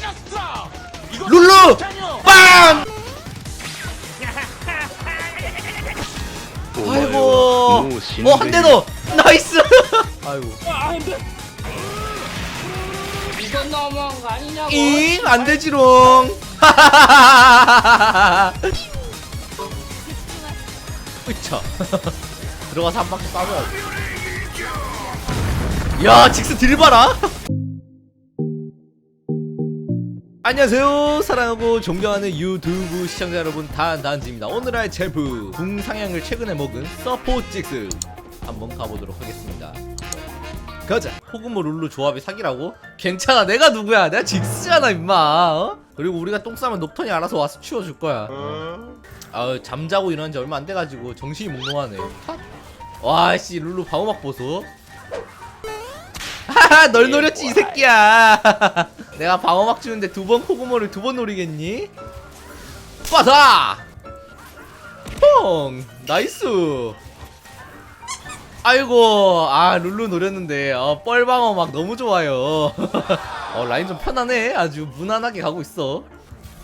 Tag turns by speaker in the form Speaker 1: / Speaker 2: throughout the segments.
Speaker 1: 녀석! 이거
Speaker 2: 룰루! 빵! 아이고. 어, 한 대 더! 나이스! 아이고.
Speaker 1: 이건 너무한 거 아니냐고?
Speaker 2: 잉! 안 되지롱! 으차. 들어가서 한 바퀴 싸줘야 야, 직스 딜 봐라! 안녕하세요. 사랑하고 존경하는 유튜브 시청자 여러분 단단지입니다. 오늘의 제프 궁상향을 최근에 먹은 서포직스 한번 가보도록 하겠습니다. 가자. 호구모 룰루 조합이 사기라고? 괜찮아. 내가 누구야? 내가 직스잖아 임마. 어? 그리고 우리가 똥 싸면 녹턴이 알아서 와서 치워줄 거야. 아 잠자고 일어난 지 얼마 안 돼가지고 정신이 몽롱하네. 와씨 룰루 방어막 보소 하하 널 노렸지 이 새끼야 내가 방어막 주는데 두 번 코구모를 두 번 노리겠니? 빠다! 퐁! 나이스! 아이고 아 룰루 노렸는데 어, 뻘방어 막 너무 좋아요 어 라인 좀 편하네 아주 무난하게 가고 있어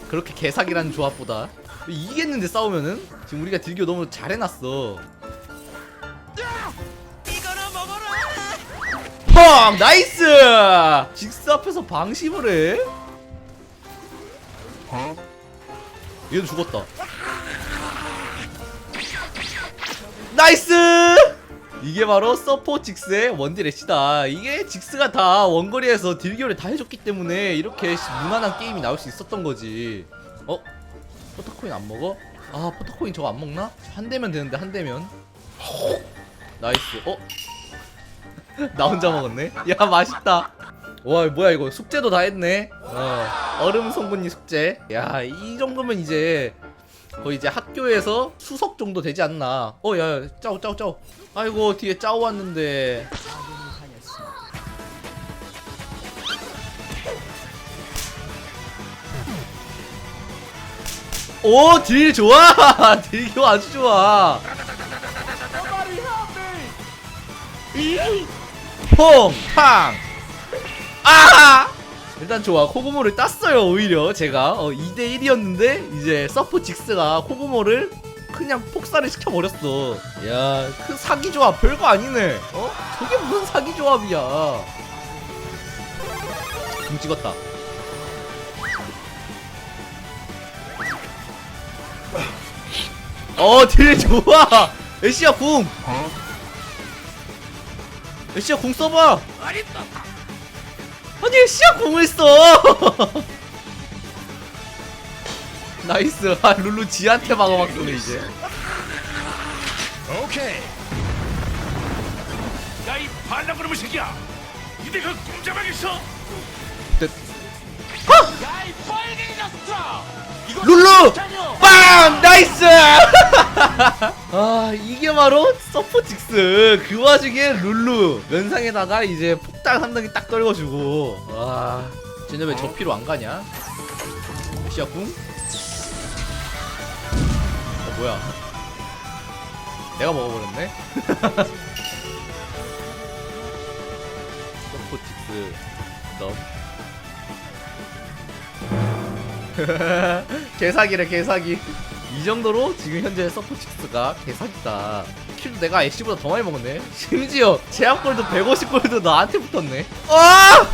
Speaker 2: 그렇게 개사기라는 조합보다 이기겠는데 싸우면은 지금 우리가 딜교 너무 잘해놨어 펑! 나이스! 직스 앞에서 방심을 해? 얘도 죽었다. 나이스! 이게 바로 서포 직스의 원딜 애쉬다. 이게 직스가 다 원거리에서 딜교를 다 해줬기 때문에 이렇게 무난한 게임이 나올 수 있었던 거지. 어? 포터코인 안 먹어? 아, 포터코인 저거 안 먹나? 한 대면 되는데, 한 대면. 나이스. 어? 나 혼자 먹었네. 야 맛있다. 와 뭐야 이거 숙제도 다 했네. 어 얼음 성분이 숙제. 야 이 정도면 이제 거의 이제 학교에서 수석 정도 되지 않나. 어야 짜오 짜오 짜오. 아이고 뒤에 짜오 왔는데. 오 딜 좋아. 딜교 아주 좋아. 퐁! 팡! 아! 일단 좋아. 코고모를 땄어요, 오히려 제가. 어, 2대1이었는데, 이제 서프 직스가 코고모를 그냥 폭살을 시켜버렸어. 야, 그 사기 조합 별거 아니네. 어? 저게 무슨 사기 조합이야. 궁 찍었다. 어, 딜 좋아! 애쉬야 궁! 애 쉬야 궁 써봐! 아니 애쉬야 궁을 써! 나이스 아 룰루 지한테 방어막 쏘네 이제
Speaker 1: 오케이. 야이 반란그놈의 새끼야! 니네가 꼼짝하겠어? 이거
Speaker 2: 룰루! 빵! 나이스! 아 이게 바로 서포직스 그 와중에 룰루 면상에다가 이제 폭탄 한 덩이 딱 떨궈주고 와 쟤네 왜 저 피로 안 가냐? 시야 궁? 어 뭐야 내가 먹어버렸네? 서포직스 넌 개사기래 개사기. 이 정도로 지금 현재 서포틱스가 개사기다. 킬도 내가 애쉬보다 더 많이 먹었네. 심지어 제압골도 150골도 나한테 붙었네. 아!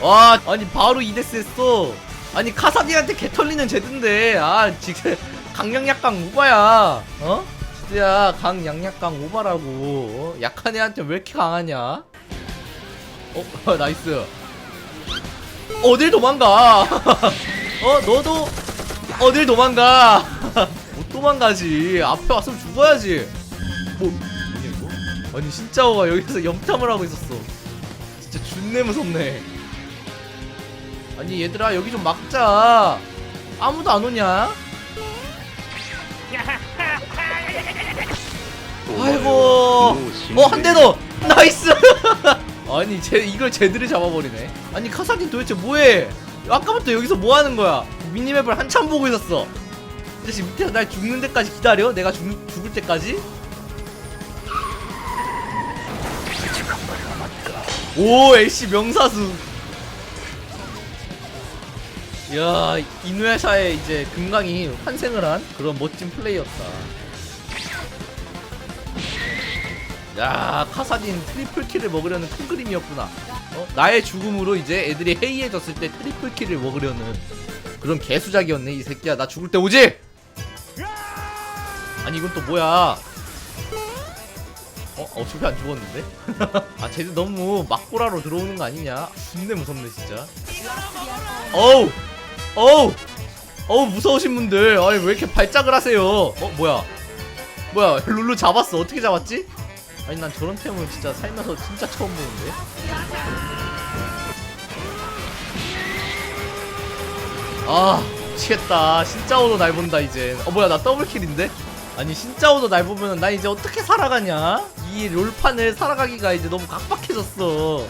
Speaker 2: 와 아니 바로 이데스 했어. 아니 카사디한테 개털리는 제드인데. 아 지금 강약약강 오바야. 어? 지드야 강약약강 오바라고. 어? 약한 애한테 왜 이렇게 강하냐? 어? 나이스 어딜 도망가? 어 너도 어딜 도망가? 못 도망가지. 앞에 왔으면 죽어야지. 뭐 뭐냐 이거? 아니 신짜오가 여기서 염탐을 하고 있었어. 진짜 준내 무섭네. 아니 얘들아 여기 좀 막자. 아무도 안 오냐? 아이고. 어한 대 더. 나이스. 아니 쟤 이걸 제대로 잡아버리네. 아니 카사딘 도대체 뭐해? 아까부터 여기서 뭐 하는 거야? 미니맵을 한참 보고 있었어. 이 자식 밑에서 날 죽는 데까지 기다려? 내가 죽, 죽을 때까지? 오 LC 명사수 야 인회사에 이제 금강이 환생을 한 그런 멋진 플레이였다 야 카사딘 트리플 킬을 먹으려는 큰 그림이었구나 어? 나의 죽음으로 이제 애들이 해이해졌을 때 트리플 킬을 먹으려는 그런 개수작이었네 이 새끼야 나 죽을 때 오지 아니 이건 또 뭐야 어? 어차피 안 죽었는데? 아 쟤들 너무 막고라로 들어오는 거 아니냐? 존내 무섭네 진짜 어우! 어우! 어우 무서우신 분들 아니 왜 이렇게 발작을 하세요 어 뭐야 뭐야 룰루 잡았어 어떻게 잡았지? 아니 난 저런 템을 진짜 살면서 진짜 처음 보는데 아 미치겠다 신짜오도 날 본다 이제 어 뭐야 나 더블킬인데? 아니 신짜오도 날 보면 난 이제 어떻게 살아가냐? 이 롤판을 살아가기가 이제 너무 각박해졌어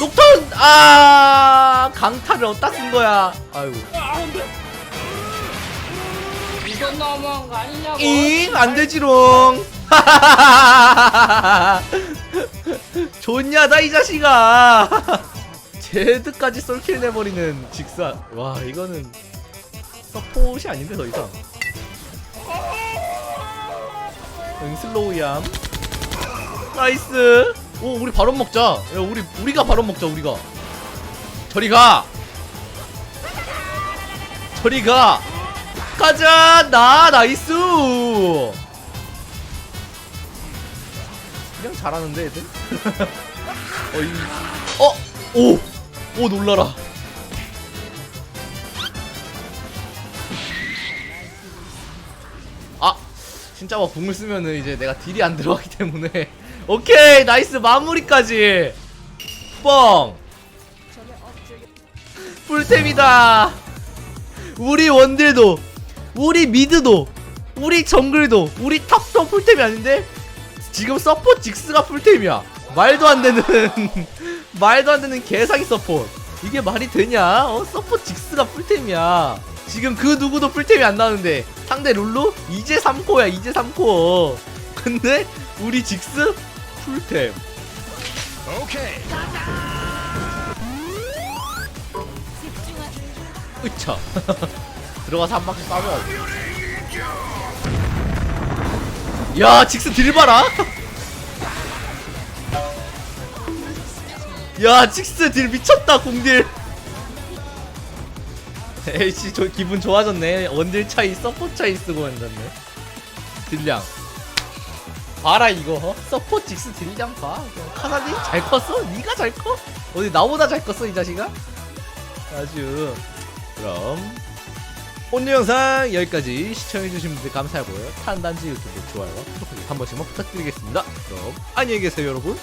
Speaker 2: 녹턴! 아 강타를 어디다 쓴 거야 아이고
Speaker 3: 이건 너무한 거 아니냐고.
Speaker 2: 잉 안되지롱 좋냐다 이 자식아. 제드까지 썰킬 내버리는 직사. 와 이거는 서폿이 아닌데 더 이상. 응 슬로우얌. 나이스. 오 우리 바론 먹자. 야 우리 우리가 바론 먹자 우리가. 저리 가. 저리 가. 가자. 나 나이스 그냥 잘하는데 애들? 어이 어 오! 오 놀라라. 아 진짜 막 궁을 쓰면은 이제 내가 딜이 안 들어가기 때문에. 오케이 나이스 마무리까지. 뻥. 풀템이다. 우리 원딜도 우리 미드도 우리 정글도 우리 탑도 풀템이 아닌데 지금 서포 직스가 풀템이야. 말도 안 되는 말도 안 되는 개사기 서포 이게 말이 되냐? 어 서포 직스가 풀템이야. 지금 그 누구도 풀템이 안 나오는데 상대 룰루? 이제 3코야 이제 3코. 근데 우리 직스 풀템.
Speaker 1: 오케이.
Speaker 2: 으차. 들어가서 한 바퀴 싸줘 야 직스 딜 봐라 야 직스 딜 미쳤다 공딜 에이씨 저 기분 좋아졌네 원딜 차이 서포 차이 쓰고 앉았네 딜량 봐라 이거 어? 서포 직스 딜량 봐 카사딘 잘 컸어? 니가 잘 커? 어디 나보다 잘 컸어 이 자식아? 아주 그럼 오늘 영상 여기까지 시청해주신 분들 감사하고요. 탄단지 유튜브 좋아요와 구독 한 번씩만 부탁드리겠습니다. 그럼 안녕히 계세요 여러분